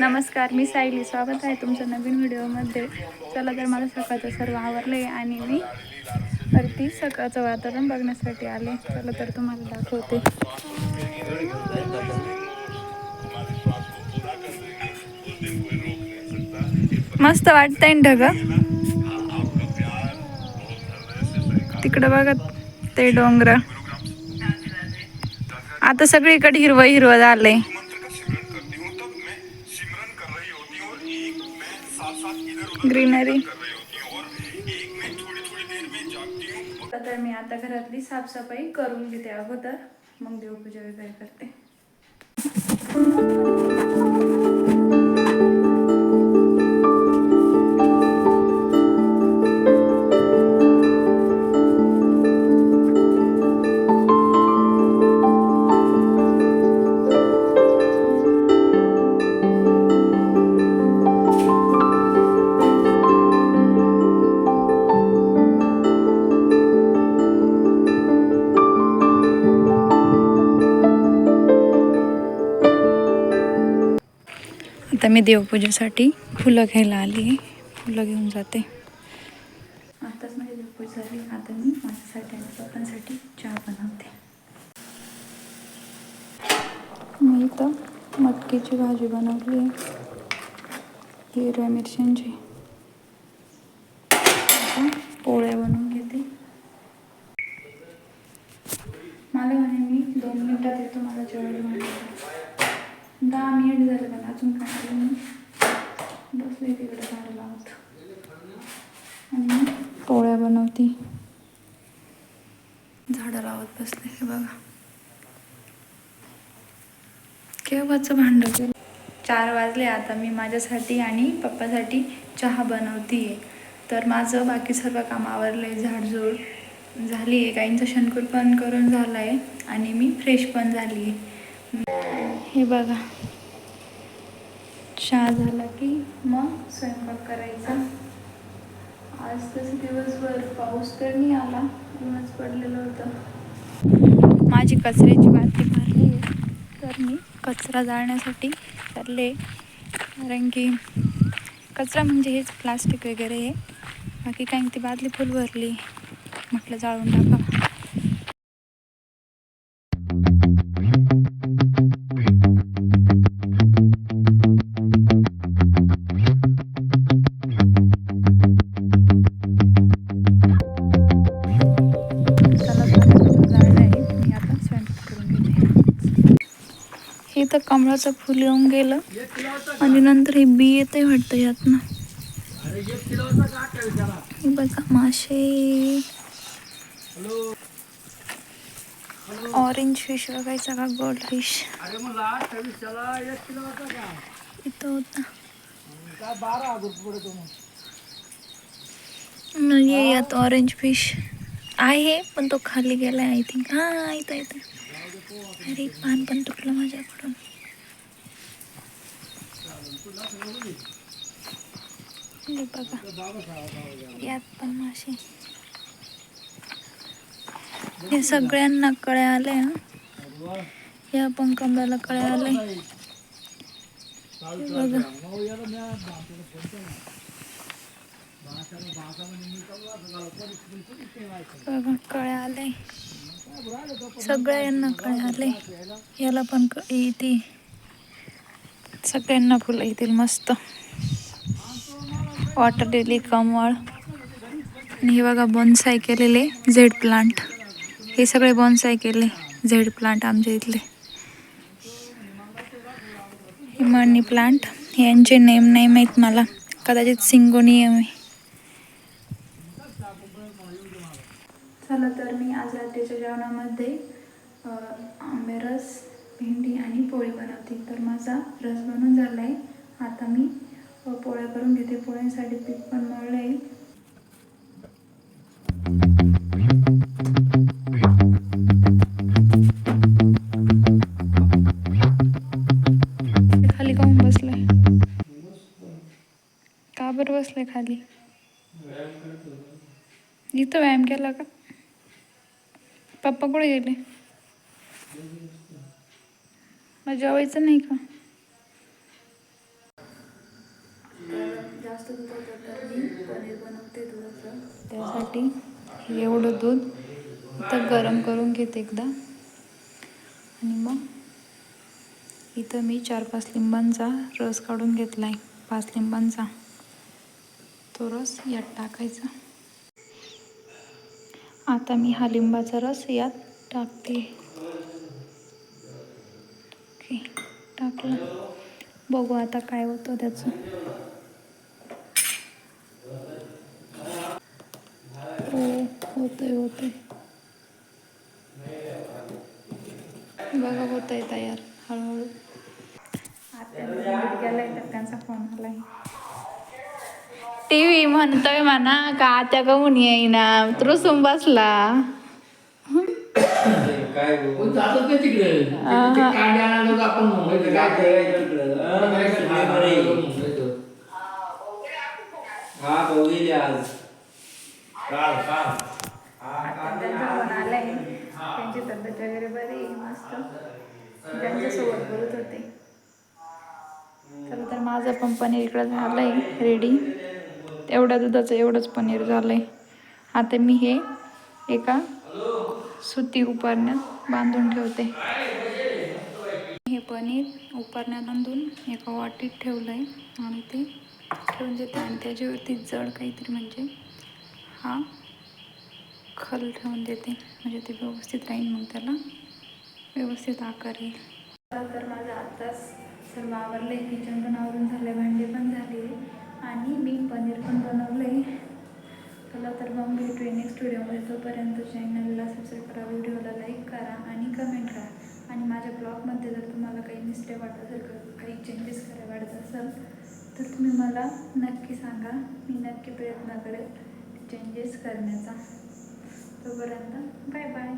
नमस्कार मी सायली. स्वागत आहे तुमच्या नवीन व्हिडिओमध्ये. चला तर मला सकाळचं सर्व आवरले आणि मी परती सकाळचं वातावरण बघण्यासाठी आले. चला तर तुम्हाला दाखवते. मस्त वाटतंय ढग. तिकडं बघा ते डोंगर. आता सगळीकडे हिरवं हिरवं झालंय. ग्रीनरी. तर मी आता घरातली साफसफाई करून घेते अगोदर. मग देवपूजा वगैरे करते. मी देवपूजेसाठी फुलं घ्यायला आली फुलं घेऊन जाते. आताच माझी देवपूजा झाली. आता मी माझ्यासाठी आणि पप्पांसाठी चहा बनवते. मी इथं मटकीची भाजी बनवली आहे. हिरव्या मिरच्यांची. आता पोळ्या बनवून घेते. मला म्हणे मी दोन मिनिटात येतो. मला जेवण बनवायचं दहा मिनिट झाले पण अजून काय बसले तिकडे झाडं लावत. आणि पोळ्या बनवती. झाडं लावत बसले हे बघा. केव्हाचं भांडं केलं? चार वाजले आता मी माझ्यासाठी आणि पप्पासाठी चहा बनवतीये. तर माझं बाकी सर्व काम आवरलंय झाडझूड झाली आहे काहींचं शनकूट पण करून झालं आहे आणि मी फ्रेश पण झाली आहे हे बघा. चहा झाला की मग स्वयंपाक करायचा. आज तसं दिवसभर पाऊस तर नाही आला ऊनच पडलेलं होतं. माझी कचऱ्याची बादली भरली आहे तर मी कचरा जाळण्यासाठी चालले कारण की कचरा म्हणजे हेच प्लास्टिक वगैरे आहे. बाकी काही ती बादली फुल भरली म्हटलं जाळून टाका तर कमळाचं फुल येऊन गेलं आणि नंतर हे बी येते वाटतं यातनं. बघा मासे ऑरेंज फिश बघायचा का गोल्ड फिश इथं होता. न, ये यात ऑरेंज फिश आहे पण तो खाली गेलाय आय थिंक हा इथं इथं. अरे पान पण तुटलं माझ्याकडून. बघा यात पण मासे. हे सगळ्यांना कळ्या आले हा. या पण कमळाला कळ्या आले बघा. बघा कळ्या आले सगळ्या यांना कळ्या आले याला पण क- येते सगळ्यांना फुलं येतील मस्त. वॉटर लिली कमळ. आणि हे बघा बॉन्साय केलेले झेड प्लांट हे सगळे बॉन्साय केले झेड प्लांट आमच्या इथले. हे मनी प्लांट यांचे नेम नाही माहीत मला. कदाचित सिंगोनियम आहे चला तर मी आज रात्रीच्या जेवणामध्ये आंबे आंबेरस भेंडी आणि पोळी बनवते. तर माझा रस बनून झाला आहे आता मी पोळ्या करून घेते. पोळ्यांसाठी पीठ पण मळलं आहे. खाली काऊन बसलाय? का बरं बसलाय खाली? इथं व्यायाम केला का? पप्पा कुठे गेले? मग जेवायचं नाही का? तर जास्त दूध होतं तर मी पनीर बनवते दुधाचं. त्यासाठी एवढं दूध इथं गरम करून घेते एकदा. आणि मग इथं मी चार पाच लिंबांचा रस काढून घेतला आहे पाच लिंबांचा. तो रस यात टाकायचा. आता मी हा लिंबाचा रस यात टाकते. ओके टाकलं. बघू आता काय होतं त्याचं. हो होतंय होतंय. बघा होतंय तयार हळूहळू. आता गेलाय तर त्यांचा फोन आलाय. टी व्ही म्हणतोय म्हणा का त्या कमून येईना? रुसून बसला. काय जातात का तिकडे. ते आहा. कांदे आणायला आपण मुंबईत जातो. हा बघितले आज. आता त्यांचा फोन आलाय. त्यांची तब्येत वगैरे बरी आहे मस्त. त्यांच्यासोबत बोलत होते. चला तर माझं पण पनीर इकडं झालंय रेडी तेवढ्या दुधाचं एवढंच पनीर झालं आहे आता मी हे एका सुती उपरण्यात बांधून ठेवते. हे पनीर उपरण्यात बांधून एका वाटीत ठेवलं आहे आणि ते ठेवून देते. आणि त्याच्यावरती जड काहीतरी म्हणजे हा खल ठेवून देते. म्हणजे ते व्यवस्थित राहील मग त्याला. व्यवस्थित आकार येईल. तर माझं आत्ताच सर्व आवरलं आहे किचन पण आवरून झालं भांडी पण झाले. आणि मी पनीर पण बनवलं आहे चला तर मग भेटूया नेक्स्ट व्हिडिओमध्ये तोपर्यंत चॅनलला सबस्क्राईब करा व्हिडिओला लाईक करा आणि कमेंट करा. आणि माझ्या ब्लॉगमध्ये जर तुम्हाला काही मिस्टेक वाटत असेल का- काही चेंजेस करायला वाटत असेल तर तुम्ही मला नक्की सांगा. मी नक्की प्रयत्न करेल चेंजेस करण्याचा. तोपर्यंत बाय बाय